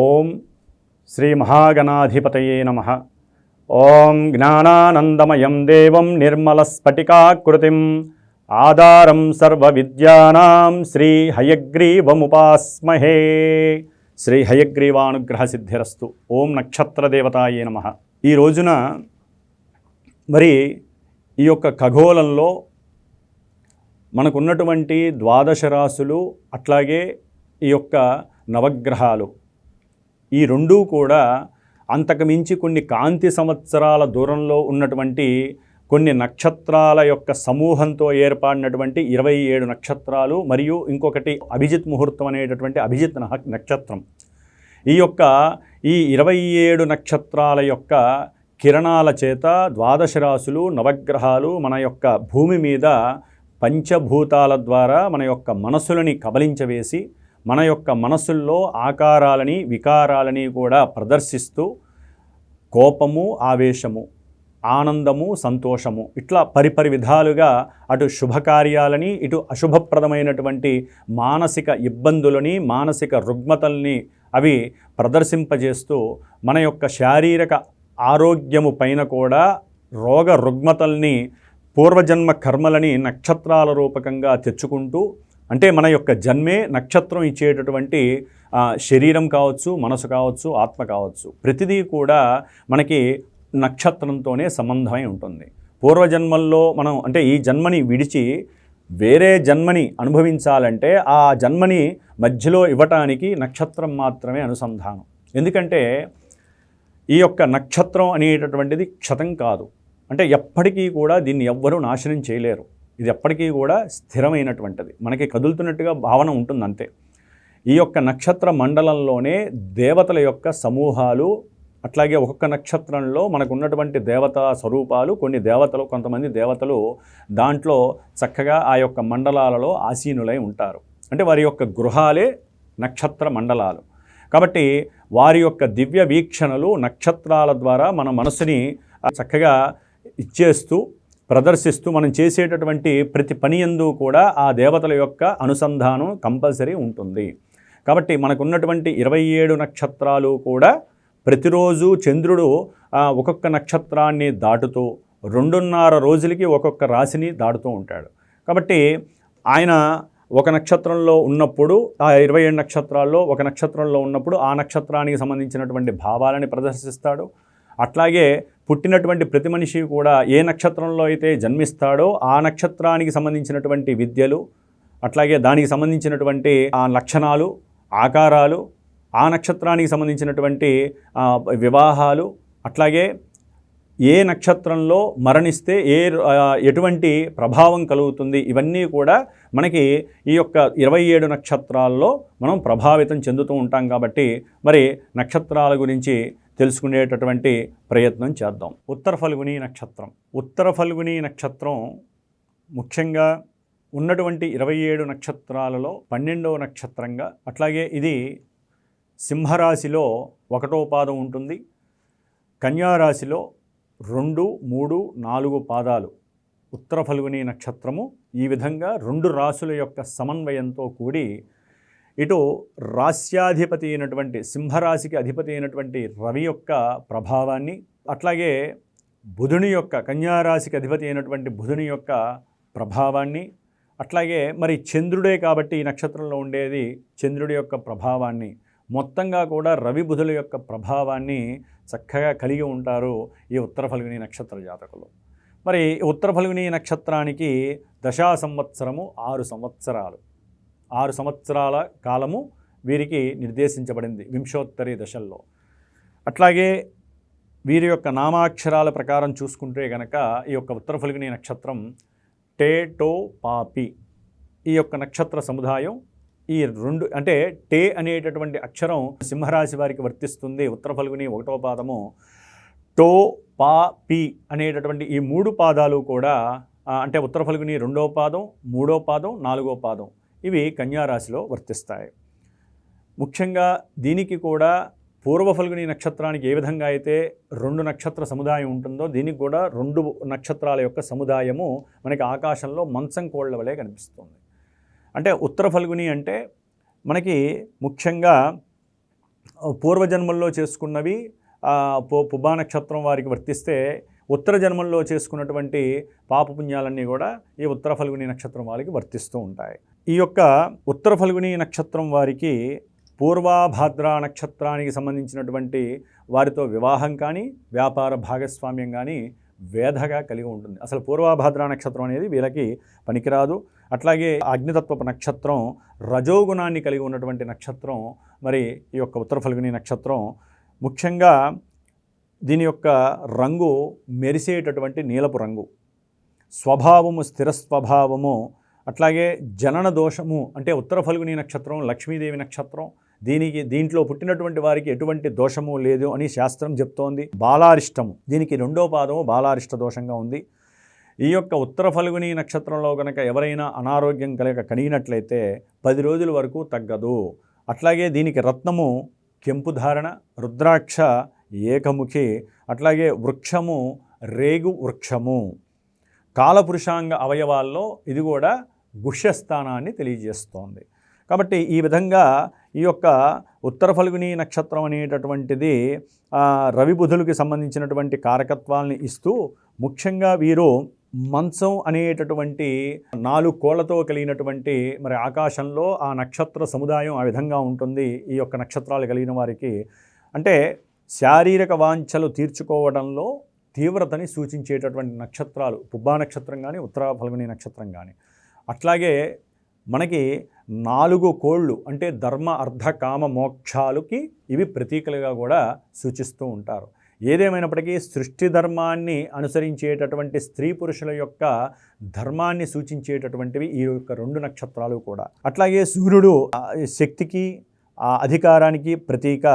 ఓం శ్రీ మహాగణాధిపతయే నమ. ఓం జ్ఞానానందమయం దేవం నిర్మలస్ఫటికాకృతిం ఆధారం సర్వవిద్యానాం శ్రీ హయగ్రీవముపాస్మహే. శ్రీ హయగ్రీవానుగ్రహ సిద్ధిరస్తు ఓం నక్షత్రదేవతాయే నమ. ఈ రోజున మరి ఈ యొక్క ఖగోళంలో మనకున్నటువంటి ద్వాదశ రాశులు అట్లాగే ఈ యొక్క నవగ్రహాలు ఈ రెండూ కూడా అంతకుమించి కొన్ని కాంతి సంవత్సరాల దూరంలో ఉన్నటువంటి కొన్ని నక్షత్రాల యొక్క సమూహంతో ఏర్పడినటువంటి ఇరవై ఏడు నక్షత్రాలు మరియు ఇంకొకటి అభిజిత్ ముహూర్తం అనేటటువంటి అభిజిత్ నహ- నక్షత్రం. ఈ యొక్క ఈ ఇరవై ఏడు నక్షత్రాల యొక్క కిరణాల చేత ద్వాదశ రాశులు నవగ్రహాలు మన యొక్క భూమి మీద పంచభూతాల ద్వారా మన యొక్క మనసులని కబలించవేసి మన యొక్క మనసుల్లో ఆకారాలని వికారాలని కూడా ప్రదర్శిస్తూ కోపము ఆవేశము ఆనందము సంతోషము ఇట్లా పరిపరి విధాలుగా అటు శుభకార్యాలని ఇటు అశుభప్రదమైనటువంటి మానసిక ఇబ్బందులని మానసిక రుగ్మతల్ని అవి ప్రదర్శింపజేస్తూ మన యొక్క శారీరక ఆరోగ్యము పైన కూడా రోగ రుగ్మతల్ని పూర్వజన్మ కర్మలని నక్షత్రాల రూపకంగా తెచ్చుకుంటూ అంటే మన యొక్క జన్మే నక్షత్రం ఇచ్చేటటువంటి శరీరం కావచ్చు మనసు కావచ్చు ఆత్మ కావచ్చు ప్రతిదీ కూడా మనకి నక్షత్రంతోనే సంబంధమై ఉంటుంది. పూర్వజన్మల్లో మనం అంటే ఈ జన్మని విడిచి వేరే జన్మని అనుభవించాలంటే ఆ జన్మని మధ్యలో ఇవ్వటానికి నక్షత్రం మాత్రమే అనుసంధానం. ఎందుకంటే ఈ యొక్క నక్షత్రం అనేటటువంటిది క్షతం కాదు. అంటే ఎప్పటికీ కూడా దీన్ని ఎవ్వరూ నాశనం చేయలేరు. ఇది ఎప్పటికీ కూడా స్థిరమైనటువంటిది. మనకి కదులుతున్నట్టుగా భావన ఉంటుంది అంతే ఈ యొక్క నక్షత్ర మండలంలోనే దేవతల యొక్క సమూహాలు అట్లాగే ఒక్కొక్క నక్షత్రంలో మనకు ఉన్నటువంటి దేవతా స్వరూపాలు కొన్ని దేవతలు కొంతమంది దేవతలు దాంట్లో చక్కగా ఆ యొక్క మండలాలలో ఆసీనులై ఉంటారు. అంటే వారి యొక్క గృహాలే నక్షత్ర మండలాలు. కాబట్టి వారి యొక్క దివ్య వీక్షణలు నక్షత్రాల ద్వారా మన మనసుని చక్కగా ఇచ్చేస్తూ ప్రదర్శిస్తూ మనం చేసేటటువంటి ప్రతి పని యందు కూడా ఆ దేవతల యొక్క అనుసంధానం కంపల్సరీ ఉంటుంది. కాబట్టి మనకున్నటువంటి ఇరవై ఏడు నక్షత్రాలు కూడా ప్రతిరోజు చంద్రుడు ఒక్కొక్క నక్షత్రాన్ని దాటుతూ రెండున్నర రోజులకి ఒక్కొక్క రాశిని దాటుతూ ఉంటాడు. కాబట్టి ఆయన ఒక నక్షత్రంలో ఉన్నప్పుడు ఆ ఇరవై ఏడు నక్షత్రాల్లో ఒక నక్షత్రంలో ఉన్నప్పుడు ఆ నక్షత్రానికి సంబంధించినటువంటి భావాలని ప్రదర్శిస్తాడు. అట్లాగే పుట్టినటువంటి ప్రతి మనిషి కూడా ఏ నక్షత్రంలో అయితే జన్మిస్తాడో ఆ నక్షత్రానికి సంబంధించినటువంటి విద్యలు అట్లాగే దానికి సంబంధించినటువంటి ఆ లక్షణాలు ఆకారాలు ఆ నక్షత్రానికి సంబంధించినటువంటి వివాహాలు అట్లాగే ఏ నక్షత్రంలో మరణిస్తే ఏ ఎటువంటి ప్రభావం కలుగుతుంది ఇవన్నీ కూడా మనకి ఈ యొక్క ఇరవై ఏడు నక్షత్రాల్లో మనం ప్రభావితం చెందుతూ ఉంటాం కాబట్టి మరి నక్షత్రాల గురించి తెలుసుకునేటటువంటి ప్రయత్నం చేద్దాం. ఉత్తర ఫల్గుని నక్షత్రం. ఉత్తర ఫల్గుని నక్షత్రం ముఖ్యంగా ఉన్నటువంటి ఇరవై ఏడు నక్షత్రాలలో పన్నెండవ నక్షత్రంగా అట్లాగే ఇది సింహరాశిలో ఒకటో పాదం ఉంటుంది. కన్యారాశిలో రెండు మూడు నాలుగు పాదాలు ఉత్తర ఫల్గుని నక్షత్రము. ఈ విధంగా రెండు రాశుల యొక్క సమన్వయంతో కూడి ఇటు రాస్యాధిపతి అయినటువంటి సింహరాశికి అధిపతి అయినటువంటి రవి యొక్క ప్రభావాన్ని అట్లాగే బుధుని యొక్క కన్యారాశికి అధిపతి అయినటువంటి బుధుని యొక్క ప్రభావాన్ని అట్లాగే మరి చంద్రుడే కాబట్టి ఈ నక్షత్రంలో ఉండేది చంద్రుడి యొక్క ప్రభావాన్ని మొత్తంగా కూడా రవి బుధుల యొక్క ప్రభావాన్ని చక్కగా కలిగి ఉంటారు ఈ ఉత్తర ఫల్గుని నక్షత్ర జాతకులు. మరి ఉత్తర ఫల్గుని నక్షత్రానికి దశా సంవత్సరము ఆరు సంవత్సరాలు. ఆరు సంవత్సరాల కాలము వీరికి నిర్దేశించబడింది వింశోత్తరి దశల్లో. అట్లాగే వీరి యొక్క నామాక్షరాల ప్రకారం చూసుకుంటే గనక ఈ యొక్క ఉత్తర ఫలిగిని నక్షత్రం టే టో పాపి ఈ యొక్క నక్షత్ర సముదాయం ఈ రెండు అంటే టే అనేటటువంటి అక్షరం సింహరాశి వారికి వర్తిస్తుంది. ఉత్తర ఫల్గుని ఒకటో పాదము టో పా పి అనేటటువంటి ఈ మూడు పాదాలు కూడా అంటే ఉత్తర ఫల్గుని రెండో పాదం మూడో పాదం నాలుగో పాదం ఇవి కన్యారాశిలో వర్తిస్తాయి. ముఖ్యంగా దీనికి కూడా పూర్వ ఫల్గుని నక్షత్రానికి ఏ విధంగా అయితే రెండు నక్షత్ర సముదాయం ఉంటుందో దీనికి కూడా రెండు నక్షత్రాల యొక్క సముదాయము మనకి ఆకాశంలో మంచం కోళ్ళ వలె కనిపిస్తుంది. అంటే ఉత్తర ఫల్గుని అంటే మనకి ముఖ్యంగా పూర్వజన్మల్లో చేసుకున్నవి పుబ్బా నక్షత్రం వారికి వర్తిస్తే ఉత్తర జన్మల్లో చేసుకున్నటువంటి పాపపుణ్యాలన్నీ కూడా ఈ ఉత్తర ఫల్గుని నక్షత్రం వారికి వర్తిస్తూ ఉంటాయి. ఈ యొక్క ఉత్తర ఫల్గుని నక్షత్రం వారికి పూర్వాభాద్ర నక్షత్రానికి సంబంధించినటువంటి వారితో వివాహం కానీ వ్యాపార భాగస్వామ్యం కానీ వేధగా కలిగి ఉంటుంది. అసలు పూర్వాభాద్ర నక్షత్రం అనేది వీళ్ళకి పనికిరాదు. అట్లాగే అగ్నితత్వపు నక్షత్రం రజోగుణాన్ని కలిగి ఉన్నటువంటి నక్షత్రం మరి ఈ యొక్క ఉత్తర ఫల్గుని నక్షత్రం. ముఖ్యంగా దీని యొక్క రంగు మెరిసేటటువంటి నీలపు రంగు. స్వభావము స్థిర స్వభావము అట్లాగే జనన దోషము అంటే ఉత్తర ఫల్గుని నక్షత్రం లక్ష్మీదేవి నక్షత్రం దీనికి దీంట్లో పుట్టినటువంటి వారికి ఎటువంటి దోషము లేదు అని శాస్త్రం చెప్తోంది. బాలారిష్టము దీనికి రెండో పాదము బాలారిష్ట దోషంగా ఉంది. ఈ యొక్క ఉత్తర ఫల్గుని నక్షత్రంలో కనుక ఎవరైనా అనారోగ్యం కనుక కలిగినట్లయితే పది రోజుల వరకు తగ్గదు. అట్లాగే దీనికి రత్నము కెంపు ధారణ రుద్రాక్ష ఏకముఖి అట్లాగే వృక్షము రేగు వృక్షము. కాలపురుషాంగ అవయవాల్లో ఇది కూడా గుహ్యస్థానాన్ని తెలియజేస్తోంది. కాబట్టి ఈ విధంగా ఈ యొక్క ఉత్తర ఫల్గుని నక్షత్రం అనేటటువంటిది రవి బుధులకి సంబంధించినటువంటి కారకత్వాల్ని ఇస్తూ ముఖ్యంగా వీరు మంచం అనేటటువంటి నాలుగు కోళ్ళతో కలిగినటువంటి మరి ఆకాశంలో ఆ నక్షత్ర సముదాయం ఆ విధంగా ఉంటుంది ఈ యొక్క నక్షత్రాలు కలిగిన వారికి. అంటే శారీరక వాంఛలు తీర్చుకోవడంలో తీవ్రతని సూచించేటటువంటి నక్షత్రాలు పుబ్బా నక్షత్రం కానీ ఉత్తర ఫల్గుని నక్షత్రం కానీ అట్లాగే మనకి నాలుగు కోళ్ళు అంటే ధర్మ అర్ధ కామ మోక్షాలకి ఇవి ప్రతీకలుగా కూడా సూచిస్తూ ఉంటారు. ఏదేమైనప్పటికీ సృష్టి ధర్మాన్ని అనుసరించేటటువంటి స్త్రీ పురుషుల యొక్క ధర్మాన్ని సూచించేటటువంటివి ఈ యొక్క రెండు నక్షత్రాలు కూడా. అట్లాగే సూర్యుడు శక్తికి అధికారానికి ప్రతీక.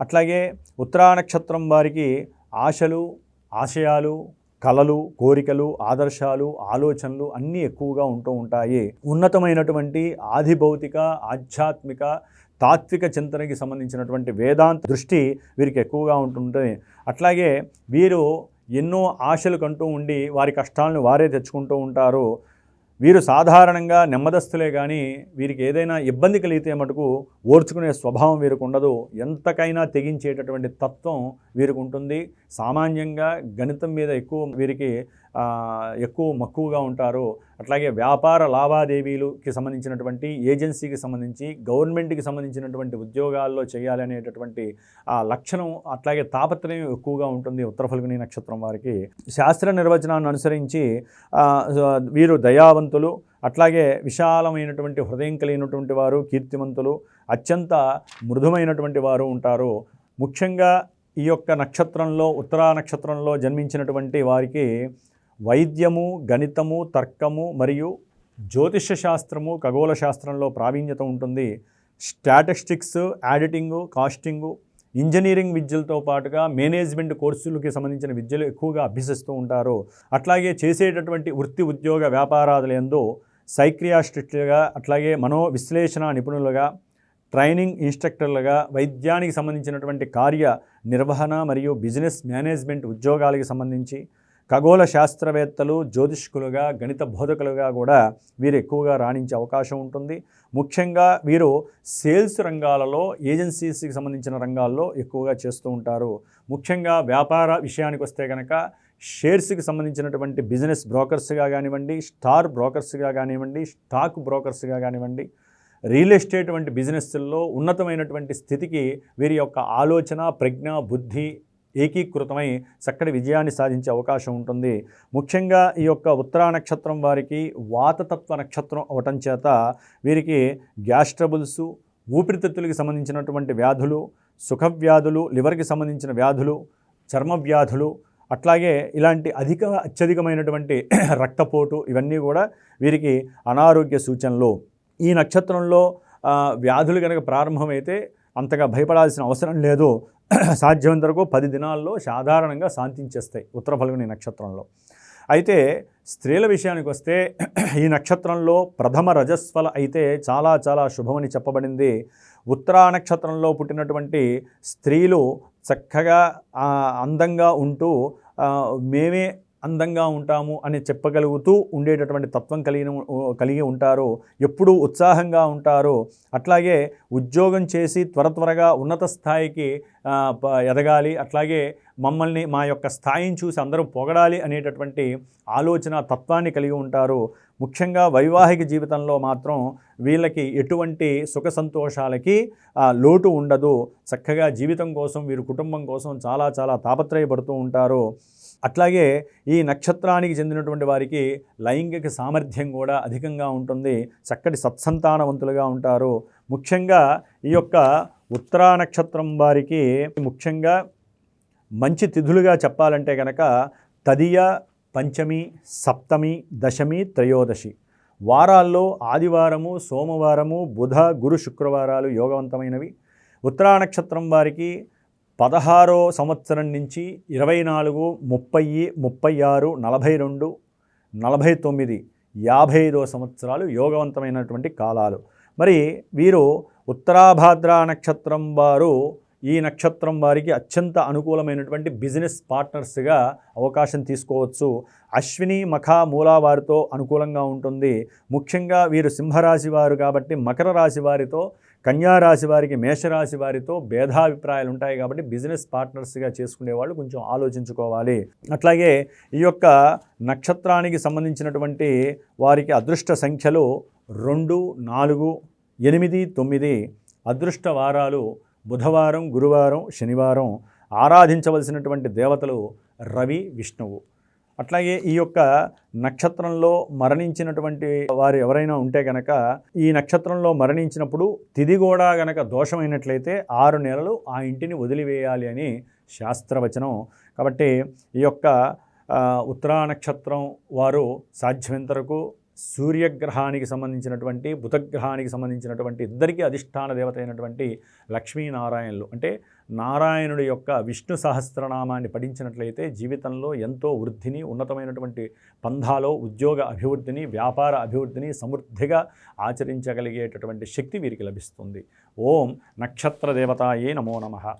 అట్లాగే ఉత్తరా నక్షత్రం వారికి ఆశలు ఆశయాలు కళలు కోరికలు ఆదర్శాలు ఆలోచనలు అన్నీ ఎక్కువగా ఉంటూ ఉంటాయి. ఉన్నతమైనటువంటి ఆధిభౌతిక ఆధ్యాత్మిక తాత్విక చింతనకి సంబంధించినటువంటి వేదాంత దృష్టి వీరికి ఎక్కువగా ఉంటుంటుంది. అట్లాగే వీరు ఎన్నో ఆశలు కంటూ ఉండి వారి కష్టాలను వారే తెచ్చుకుంటూ ఉంటారు. వీరు సాధారణంగా నెమ్మదస్తులే కానీ వీరికి ఏదైనా ఇబ్బంది కలిగితే మటుకు ఓర్చుకునే స్వభావం వీరికి ఉండదు. ఎంతకైనా తెగించేటటువంటి తత్వం వీరికి ఉంటుంది. సామాన్యంగా గణితం మీద ఎక్కువ వీరికి ఎక్కువ మక్కువగా ఉంటారు అట్లాగే వ్యాపార లావాదేవీలుకి సంబంధించినటువంటి ఏజెన్సీకి సంబంధించి గవర్నమెంట్కి సంబంధించినటువంటి ఉద్యోగాల్లో చేయాలి అనేటటువంటి ఆ లక్షణం అట్లాగే తాపత్రయం ఎక్కువగా ఉంటుంది ఉత్తర ఫల్గుని నక్షత్రం వారికి. శాస్త్ర నిర్వచనాన్ని అనుసరించి వీరు దయావంతులు అట్లాగే విశాలమైనటువంటి హృదయం కలిగినటువంటి వారు కీర్తిమంతులు అత్యంత మృదుమైనటువంటి వారు ఉంటారు. ముఖ్యంగా ఈ యొక్క నక్షత్రంలో ఉత్తరా నక్షత్రంలో జన్మించినటువంటి వారికి వైద్యము గణితము తర్కము మరియు జ్యోతిష శాస్త్రము ఖగోళ శాస్త్రంలో ప్రావీణ్యత ఉంటుంది. స్టాటిస్టిక్స్ యాడిటింగు కాస్టింగు ఇంజనీరింగ్ విద్యలతో పాటుగా మేనేజ్మెంట్ కోర్సులకి సంబంధించిన విద్యలు ఎక్కువగా అభ్యసిస్తూ ఉంటారు. అట్లాగే చేసేటటువంటి వృత్తి ఉద్యోగ వ్యాపారాదులందు సైక్రియాస్టిస్టులుగా అట్లాగే మనో విశ్లేషణ నిపుణులుగా ట్రైనింగ్ ఇన్స్ట్రక్టర్లుగా వైద్యానికి సంబంధించినటువంటి కార్య నిర్వహణ మరియు బిజినెస్ మేనేజ్మెంట్ ఉద్యోగాలకు సంబంధించి ఖగోళ శాస్త్రవేత్తలు జ్యోతిష్కులుగా గణిత బోధకులుగా కూడా వీరు ఎక్కువగా రాణించే అవకాశం ఉంటుంది. ముఖ్యంగా వీరు సేల్స్ రంగాలలో ఏజెన్సీస్కి సంబంధించిన రంగాల్లో ఎక్కువగా చేస్తూ ఉంటారు. ముఖ్యంగా వ్యాపార విషయానికి వస్తే కనుక షేర్స్కి సంబంధించినటువంటి బిజినెస్ బ్రోకర్స్గా కానివ్వండి స్టార్ బ్రోకర్స్గా కానివ్వండి స్టాక్ బ్రోకర్స్గా కానివ్వండి రియల్ ఎస్టేట్ వంటి బిజినెస్ల్లో ఉన్నతమైనటువంటి స్థితికి వీరి యొక్క ఆలోచన ప్రజ్ఞ బుద్ధి ఏకీకృతమై చక్కటి విజయాన్ని సాధించే అవకాశం ఉంటుంది. ముఖ్యంగా ఈ యొక్క ఉత్తరా నక్షత్రం వారికి వాతతత్వ నక్షత్రం అవటం చేత వీరికి గ్యాస్ ట్రబుల్స్ ఊపిరితిత్తులకి సంబంధించినటువంటి వ్యాధులు సుఖవ్యాధులు లివర్కి సంబంధించిన వ్యాధులు చర్మ వ్యాధులు అట్లాగే ఇలాంటి అధిక అత్యధికమైనటువంటి రక్తపోటు ఇవన్నీ కూడా వీరికి అనారోగ్య సూచనలు. ఈ నక్షత్రంలో వ్యాధులు కనుక ప్రారంభమైతే అంతగా భయపడాల్సిన అవసరం లేదు. సాధ్యమైనంత వరకు పది దినాల్లో సాధారణంగా శాంతించేస్తాయి ఉత్తర ఫల్గుని నక్షత్రంలో. అయితే స్త్రీల విషయానికి వస్తే ఈ నక్షత్రంలో ప్రథమ రజస్వల అయితే చాలా చాలా శుభమని చెప్పబడింది. ఉత్తరా నక్షత్రంలో పుట్టినటువంటి స్త్రీలు చక్కగా అందంగా ఉంటూ మేమే అందంగా ఉంటాము అని చెప్పగలుగుతూ ఉండేటటువంటి తత్వం కలిగిన కలిగి ఉంటారు ఎప్పుడూ ఉత్సాహంగా ఉంటారు అట్లాగే ఉద్యోగం చేసి త్వర త్వరగా ఉన్నత స్థాయికి ప- ఎదగాలి అట్లాగే మమ్మల్ని మా యొక్క స్థాయిని చూసి అందరూ పొగడాలి అనేటటువంటి ఆలోచన తత్వాన్ని కలిగి ఉంటారు ముఖ్యంగా వైవాహిక జీవితంలో మాత్రం వీళ్ళకి ఎటువంటి సుఖ సంతోషాలకి లోటు ఉండదు. చక్కగా జీవితం కోసం వీరు కుటుంబం కోసం చాలా చాలా తాపత్రయపడుతూ ఉంటారు అట్లాగే ఈ నక్షత్రానికి చెందినటువంటి వారికి లైంగిక సామర్థ్యం కూడా అధికంగా ఉంటుంది. చక్కటి సత్సంతానవంతులుగా ఉంటారు. ముఖ్యంగా ఈ యొక్క ఉత్తరా నక్షత్రం వారికి ముఖ్యంగా మంచి తిథులుగా చెప్పాలంటే కనుక తదియ పంచమి సప్తమి దశమి త్రయోదశి. వారాల్లో ఆదివారము సోమవారము బుధ గురు శుక్రవారాలు యోగవంతమైనవి. ఉత్తరా నక్షత్రం వారికి పదహారో సంవత్సరం నుంచి ఇరవై నాలుగు ముప్పై ముప్పై ఆరు నలభై రెండు నలభై తొమ్మిది యాభై ఐదో సంవత్సరాలు యోగవంతమైనటువంటి కాలాలు. మరి వీరు ఉత్తరాభాద్ర నక్షత్రం వారు ఈ నక్షత్రం వారికి అత్యంత అనుకూలమైనటువంటి బిజినెస్ పార్ట్నర్స్గా అవకాశం తీసుకోవచ్చు. అశ్విని మఖ మూలా వారితో అనుకూలంగా ఉంటుంది. ముఖ్యంగా వీరు సింహరాశి వారు కాబట్టి మకర రాశి వారితో కన్యారాశి వారికి మేషరాశి వారితో భేదాభిప్రాయాలు ఉంటాయి కాబట్టి బిజినెస్ పార్ట్నర్స్గా చేసుకునే వాళ్ళు కొంచెం ఆలోచించుకోవాలి. అట్లాగే ఈ యొక్క నక్షత్రానికి సంబంధించినటువంటి వారికి అదృష్ట సంఖ్యలు రెండు నాలుగు ఎనిమిది తొమ్మిది. అదృష్ట వారాలు బుధవారం గురువారం శనివారం. ఆరాధించవలసినటువంటి దేవతలు రవి విష్ణువు. అట్లాగే ఈ యొక్క నక్షత్రంలో మరణించినటువంటి వారు ఎవరైనా ఉంటే గనక ఈ నక్షత్రంలో మరణించినప్పుడు తిది కూడా గనక దోషమైనట్లయితే ఆరు నెలలు ఆ ఇంటిని వదిలివేయాలి అని శాస్త్రవచనం. కాబట్టి ఈ యొక్క ఉత్తరా నక్షత్రం వారు సాధ్యమంతరకు సూర్యగ్రహానికి సంబంధించినటువంటి బుధగ్రహానికి సంబంధించినటువంటి ఇద్దరికీ అధిష్టాన దేవత అయినటువంటి లక్ష్మీనారాయణలు అంటే నారాయణుడి యొక్క విష్ణు సహస్రనామాన్ని పఠించినట్లయితే జీవితంలో ఎంతో వృద్ధిని ఉన్నతమైనటువంటి పంధాలో ఉద్యోగ అభివృద్ధిని వ్యాపార అభివృద్ధిని సమృద్ధిగా ఆచరించగలిగేటటువంటి శక్తి వీరికి లభిస్తుంది. ఓం నక్షత్ర దేవతాయే నమో నమః.